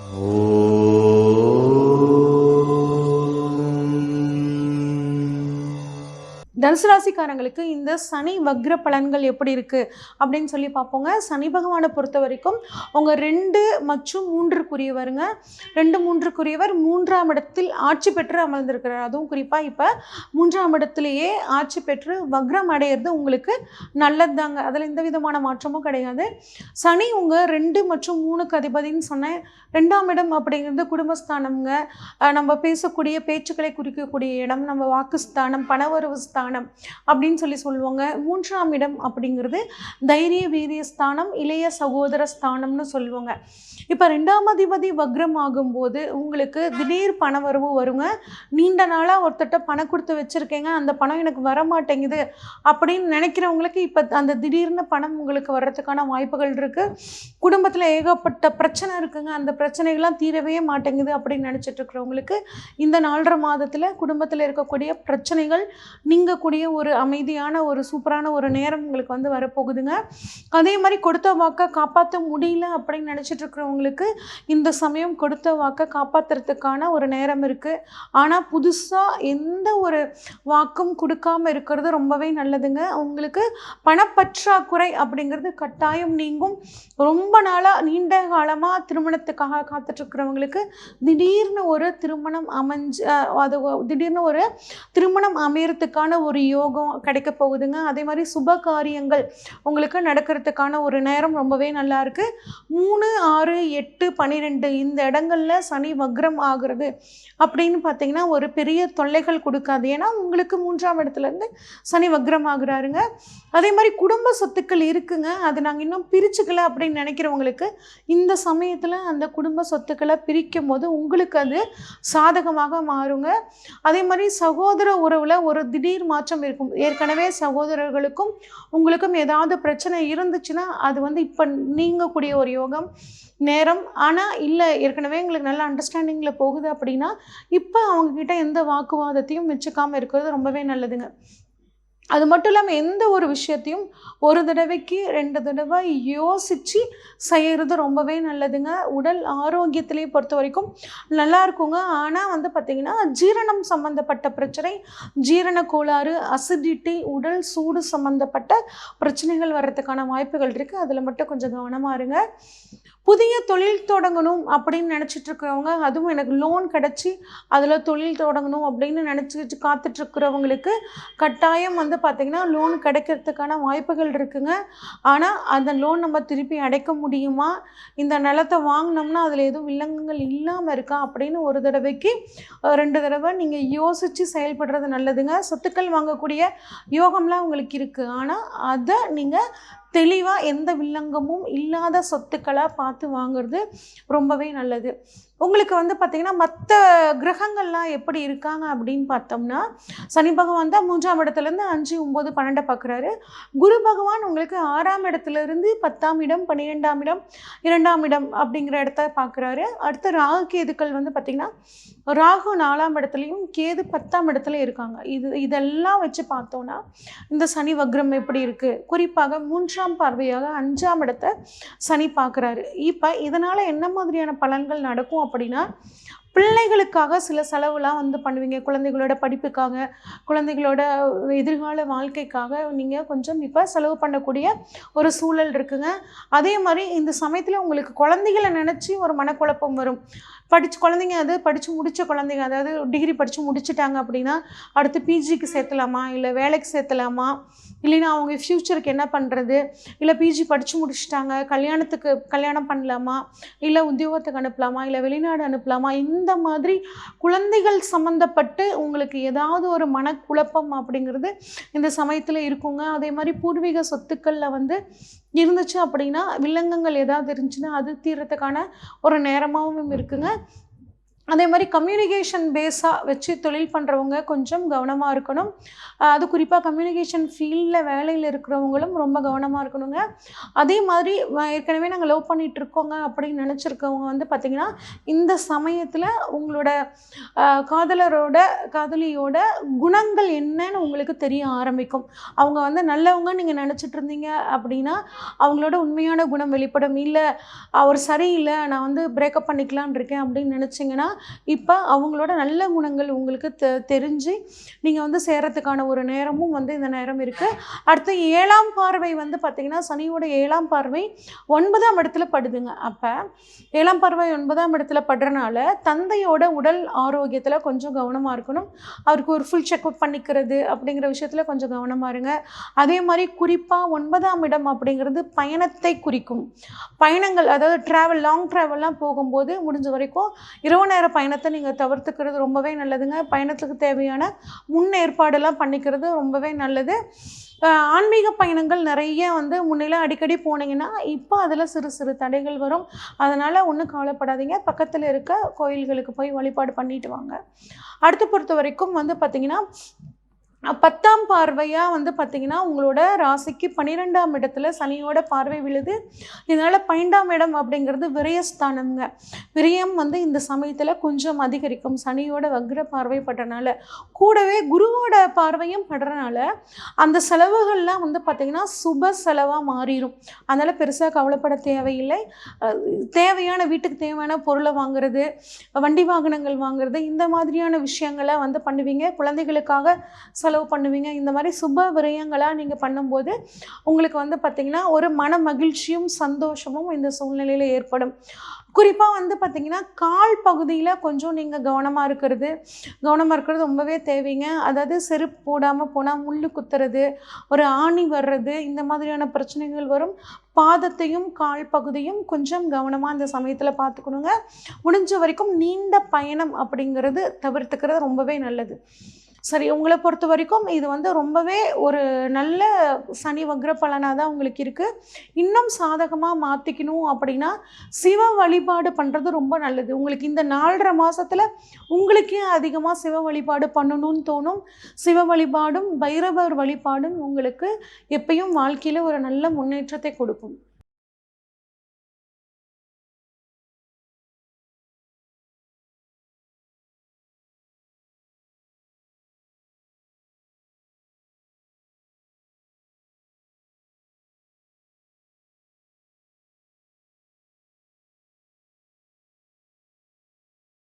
Oh. தனுசு ராசிக்காரங்களுக்கு இந்த சனி வக்ர பலன்கள் எப்படி இருக்குது அப்படின்னு சொல்லி பார்ப்போங்க. சனி பகவானை பொறுத்த வரைக்கும் உங்கள் ரெண்டு மற்றும் மூன்றுக்குரியவருங்க. ரெண்டு மூன்றுக்குரியவர் மூன்றாம் இடத்தில் ஆட்சி பெற்று அமர்ந்திருக்கிறார். அதுவும் குறிப்பாக இப்போ மூன்றாம் இடத்துலையே ஆட்சி பெற்று வக்ரம் அடையிறது உங்களுக்கு நல்லது தாங்க அதில் எந்த விதமான மாற்றமும் கிடையாது. சனி உங்கள் ரெண்டு மற்றும் மூணுக்கு அதிபதின்னு சொன்னேன் ரெண்டாம் இடம் அப்படிங்கிறது குடும்பஸ்தானம்ங்க. நம்ம பேசக்கூடிய பேச்சுக்களை குறிக்கக்கூடிய இடம் நம்ம வாக்குஸ்தானம் பணவரவு ஸ்தானம் அப்படின்னு சொல்லி சொல்லுவாங்க. மூன்றாம் இடம் அப்படிங்கிறது தைரிய வீரிய ஸ்தானம் இளைய சகோதர ஸ்தானம்னு சொல்லுவாங்க. இப்போ ரெண்டாம் அதிபதி வக்ரம் ஆகும்போது உங்களுக்கு திடீர் பணவரவு வருங்க. நீண்ட நாளாக ஒருத்தட்ட பணம் கொடுத்து வச்சுருக்கேங்க. அந்த பணம் எனக்கு வர மாட்டேங்குது அப்படின்னு நினைக்கிறவங்களுக்கு இப்போ அந்த திடீர்னு பணம் உங்களுக்கு வர்றதுக்கான வாய்ப்புகள் இருக்குது குடும்பத்தில் ஏகப்பட்ட பிரச்சனை இருக்குங்க. அந்த பிரச்சனைகள்லாம் தீரவே மாட்டேங்குது அப்படின்னு நினச்சிட்டு இருக்கிறவங்களுக்கு இந்த நாலரை மாதத்தில் குடும்பத்தில் இருக்கக்கூடிய பிரச்சனைகள் நீங்கக்கூடிய ஒரு அமைதியான ஒரு சூப்பரான ஒரு நேரம் உங்களுக்கு வந்து வரப்போகுதுங்க. அதே மாதிரி கொடுத்த வாக்கை காப்பாற்ற முடியல அப்படின்னு நினச்சிட்டு இருக்கிறவங்களுக்கு இந்த சமயம் கொடுத்த வாக்கை காப்பாற்றுறதுக்கான ஒரு நேரம் இருக்குது ஆனால் புதுசாக எந்த ஒரு வாக்கும் கொடுக்காம இருக்கிறது ரொம்பவே நல்லதுங்க. உங்களுக்கு பணப்பற்றாக்குறை அப்படிங்கிறது கட்டாயம் நீங்கும். ரொம்ப ரொம்ப நாளாக நீண்ட காலமாக திருமணத்துக்காக காத்துட்ருக்கிறவங்களுக்கு திடீர்னு ஒரு திருமணம் அமைஞ்சு அது திடீர்னு ஒரு திருமணம் அமையறதுக்கான ஒரு யோகம் கிடைக்க போகுதுங்க. அதே மாதிரி சுப காரியங்கள் உங்களுக்கு நடக்கிறதுக்கான ஒரு நேரம் ரொம்பவே நல்லா இருக்குது மூணு ஆறு எட்டு பன்னிரெண்டு இந்த இடங்கள்ல சனி வக்ரம் ஆகிறது அப்படின்னு பார்த்தீங்கன்னா ஒரு பெரிய தொல்லைகள் கொடுக்காது. ஏன்னா உங்களுக்கு மூன்றாம் இடத்துலேருந்து சனி வக்ரம் ஆகுறாருங்க. அதே மாதிரி குடும்ப சொத்துக்கள் இருக்குங்க. அது நாங்கள் இன்னும் பிரிச்சுக்கல அப்படின்னு நினைக்கிறவங்களுக்கு இந்த சமயத்தில் அந்த குடும்ப சொத்துக்களை பிரிக்கும் போது உங்களுக்கு அது சாதகமாக மாறுங்க. அதே மாதிரி சகோதர உறவில் ஒரு திடீர் மாற்றம் இருக்கும். ஏற்கனவே சகோதரர்களுக்கும் உங்களுக்கும் ஏதாவது பிரச்சனை இருந்துச்சுன்னா அது வந்து இப்போ நீங்கக்கூடிய ஒரு யோகம் நேரம். ஆனால் இல்லை ஏற்கனவே எங்களுக்கு நல்ல அண்டர்ஸ்டாண்டிங்கில் போகுது அப்படின்னா இப்போ அவங்கக்கிட்ட எந்த வாக்குவாதத்தையும் வச்சுக்காமல் இருக்கிறது ரொம்பவே நல்லதுங்க. அது மட்டும் இல்லாமல் எந்த ஒரு விஷயத்தையும் ஒரு தடவைக்கு ரெண்டு தடவை யோசித்து செய்கிறது ரொம்பவே நல்லதுங்க. உடல் ஆரோக்கியத்திலே பொறுத்த வரைக்கும் நல்லா இருக்குங்க. ஆனால் வந்து பார்த்திங்கன்னா ஜீரணம் சம்மந்தப்பட்ட பிரச்சனை ஜீரண கோளாறு அசிடிட்டி உடல் சூடு சம்மந்தப்பட்ட பிரச்சனைகள் வர்றதுக்கான வாய்ப்புகள் இருக்குது அதில் மட்டும் கொஞ்சம் கவனமாக இருங்க. புதிய தொழில் தொடங்கணும் அப்படின்னு நினச்சிட்டு இருக்கிறவங்க அதுவும் எனக்கு லோன் கிடச்சி அதில் தொழில் தொடங்கணும் அப்படின்னு நினச்சிட்டு காத்துட்ருக்கிறவங்களுக்கு கட்டாயம் வந்து பார்த்திங்கன்னா லோன் கிடைக்கிறதுக்கான வாய்ப்புகள் இருக்குங்க. ஆனால் அந்த லோன் நம்ம திருப்பி அடைக்க முடியுமா? இந்த நிலத்தை வாங்கினோம்னா அதில் எதுவும் வில்லங்கங்கள் இல்லாமல் இருக்கா? அப்படின்னு ஒரு தடவைக்கு ரெண்டு தடவை நீங்கள் யோசித்து செயல்படுறது நல்லதுங்க. சொத்துக்கள் வாங்கக்கூடிய யோகம்லாம் உங்களுக்கு இருக்குது ஆனால் அதை நீங்கள் தெளிவாக எந்த வில்லங்கமும் இல்லாத சொத்துக்களாக பார்த்து வாங்குறது ரொம்பவே நல்லது. உங்களுக்கு வந்து பார்த்திங்கன்னா மற்ற கிரகங்கள்லாம் எப்படி இருக்காங்க அப்படின்னு பார்த்தோம்னா சனி பகவான் தான் மூன்றாம் இடத்துலேருந்து அஞ்சு ஒம்பது பன்னெண்டை பார்க்குறாரு குரு பகவான் உங்களுக்கு ஆறாம் இடத்துலேருந்து பத்தாம் இடம் பன்னிரெண்டாம் இடம் இரண்டாம் இடம் அப்படிங்கிற இடத்த பார்க்குறாரு அடுத்து ராகு கேதுக்கள் வந்து பார்த்திங்கன்னா ராகு நாலாம் இடத்துலையும் கேது பத்தாம் இடத்துல இருக்காங்க. இது இதெல்லாம் வச்சு பார்த்தோன்னா இந்த சனி வக்ரம் எப்படி இருக்குது குறிப்பாக மூன்றாம் பார்வையாக அஞ்சாம் இடத்தை சனி பார்க்குறாரு இப்போ இதனால் என்ன மாதிரியான பலன்கள் நடக்கும் அப்படின்னா பிள்ளைகளுக்காக சில செலவுலாம் வந்து பண்ணுவீங்க. குழந்தைகளோட படிப்புக்காக குழந்தைகளோட எதிர்கால வாழ்க்கைக்காக நீங்கள் கொஞ்சம் இப்போ செலவு பண்ணக்கூடிய ஒரு சூழல் இருக்குங்க. அதே மாதிரி இந்த சமயத்தில் உங்களுக்கு குழந்தைகளை நினச்சி ஒரு மனக்குழப்பம் வரும். படிச்சு குழந்தைங்க அது படித்து முடித்த குழந்தைங்க அதாவது டிகிரி படித்து முடிச்சுட்டாங்க அப்படின்னா அடுத்து பிஜிக்கு சேர்த்தலாமா? இல்லை வேலைக்கு சேர்த்தலாமா? இல்லைன்னா அவங்க ஃப்யூச்சருக்கு என்ன பண்ணுறது இல்லை பிஜி படித்து முடிச்சுட்டாங்க கல்யாணத்துக்கு கல்யாணம் பண்ணலாமா? இல்லை உத்தியோகத்துக்கு அனுப்பலாமா? இல்லை வெளிநாடு அனுப்பலாமா? இந்த மாதிரி குழந்தைகள் சம்மந்தப்பட்டு உங்களுக்கு ஏதாவது ஒரு மனக்குழப்பம் அப்படிங்கிறது இந்த சமயத்தில் இருக்குங்க. அதே மாதிரி பூர்வீக சொத்துக்களில் வந்து இருந்துச்சு அப்படின்னா வில்லங்கங்கள் ஏதாவது இருந்துச்சுன்னா அது தீர்றதுக்கான ஒரு நேரமாகவும் இருக்குங்க. அதே மாதிரி கம்யூனிகேஷன் பேஸாக வச்சு தொழில் பண்ணுறவங்க கொஞ்சம் கவனமாக இருக்கணும். அது குறிப்பாக கம்யூனிகேஷன் ஃபீல்டில் வேலையில் இருக்கிறவங்களும் ரொம்ப கவனமாக இருக்கணுங்க. அதே மாதிரி ஏற்கனவே நாங்கள் லவ் பண்ணிகிட்ருக்கோங்க இருக்கோங்க அப்படின்னு நினச்சிருக்கவங்க வந்து பார்த்திங்கன்னா இந்த சமயத்தில் உங்களோட காதலரோட காதலியோட குணங்கள் என்னன்னு உங்களுக்கு தெரிய ஆரம்பிக்கும். அவங்க வந்து நல்லவங்க நீங்கள் நினச்சிட்டு இருந்தீங்க அப்படின்னா அவங்களோட உண்மையான குணம் வெளிப்படும். இல்லை அவர் சரியில்லை நான் வந்து பிரேக்கப் பண்ணிக்கலான் இருக்கேன் அப்படின்னு நினச்சிங்கன்னா இப்போ அவங்களோட நல்ல குணங்கள் உங்களுக்கு தெ தெரிஞ்சு நீங்கள் வந்து சேரத்துக்கான ஒரு நேரமும் வந்து இந்த நேரம் இருக்குது அடுத்து ஏழாம் பார்வை வந்து பார்த்திங்கன்னா சனியோட ஏழாம் பார்வை ஒன்பதாம் இடத்துல படுதுங்க. அப்போ ஏழாம் பார்வை ஒன்பதாம் இடத்துல படுறனால தந்தையோட உடல் ஆரோக்கியத்தில் கொஞ்சம் கவனமாக இருக்கணும். அவருக்கு ஒரு ஃபுல் செக்அப் பண்ணிக்கிறது அப்படிங்கிற விஷயத்தில் கொஞ்சம் கவனமாக இருங்க. அதே மாதிரி குறிப்பாக ஒன்பதாம் இடம் அப்படிங்கிறது பயணத்தை குறிக்கும். பயணங்கள் அதாவது ட்ராவல் லாங் ட்ராவல்லாம் போகும்போது முடிஞ்ச வரைக்கும் இரவு நேர பயணத்தை நீங்கள் தவிர்த்துக்கிறது ரொம்பவே நல்லதுங்க. பயணத்துக்கு தேவையான முன் ஏற்பாடெல்லாம் பண்ணிக்கிறது ரொம்பவே நல்லது. ஆன்மீக பயணங்கள் நிறைய வந்து முன்னில அடிக்கடி போனீங்கன்னா இப்போ அதில் சிறு சிறு தடைகள் வரும். அதனால் ஒன்றும் கவலைப்படாதீங்க. பக்கத்தில் இருக்க கோயில்களுக்கு போய் வழிபாடு பண்ணிட்டு வாங்க. அடுத்து பொறுத்த வரைக்கும் வந்து பார்த்திங்கன்னா பத்தாம் பார்வையாக வந்து பார்த்திங்கன்னா உங்களோட ராசிக்கு பன்னிரெண்டாம் இடத்துல சனியோட பார்வை விழுது. இதனால் பன்னெண்டாம் இடம் அப்படிங்கிறது விரயஸ்தானம்ங்க விரயம் வந்து இந்த சமயத்தில் கொஞ்சம் அதிகரிக்கும். சனியோட வக்ர பார்வை படுறனால. கூடவே குருவோட பார்வையும் படுறனால அந்த செலவுகள்லாம் வந்து பார்த்திங்கன்னா சுப செலவாக மாறிடும் அதனால் பெருசாக கவலைப்பட தேவையில்லை. தேவையான வீட்டுக்கு தேவையான பொருளை வாங்குறது வண்டி வாகனங்கள் வாங்குறது இந்த மாதிரியான விஷயங்களை வந்து பண்ணுவீங்க. குழந்தைகளுக்காக செலவு பண்ணுவீங்க. இந்த மாதிரி சுப விரயங்களாக நீங்கள் பண்ணும்போது உங்களுக்கு வந்து பார்த்திங்கன்னா ஒரு மன மகிழ்ச்சியும் சந்தோஷமும் இந்த சூழ்நிலையில் ஏற்படும். குறிப்பாக வந்து பார்த்திங்கன்னா கால் பகுதியில் கொஞ்சம் நீங்கள் கவனமாக இருக்கிறது. கவனமாக இருக்கிறது ரொம்பவே தேவைங்க. அதாவது செருப்பு போடாமல் போனால் முள்ளு குத்துறது ஒரு ஆணி வர்றது இந்த மாதிரியான பிரச்சனைகள் வரும். பாதத்தையும் கால் பகுதியும் கொஞ்சம் கவனமாக இந்த சமயத்தில் பார்த்துக்கணுங்க முடிஞ்ச வரைக்கும் நீண்ட பயணம் அப்படிங்கிறது தவிர்த்துக்கிறது ரொம்பவே நல்லது. சரி உங்களை பொறுத்த வரைக்கும் இது வந்து ரொம்பவே ஒரு நல்ல சனி வக்ர பலனாக தான் உங்களுக்கு இருக்குது இன்னும் சாதகமாக மாற்றிக்கணும் அப்படின்னா சிவ வழிபாடு பண்ணுறது ரொம்ப நல்லது. உங்களுக்கு இந்த நாலரை மாதத்தில் உங்களுக்கே அதிகமாக சிவ வழிபாடு பண்ணணும்னு தோணும். சிவ வழிபாடும் பைரவர் வழிபாடும் உங்களுக்கு எப்பயும் வாழ்க்கையில் ஒரு நல்ல முன்னேற்றத்தை கொடுக்கும்.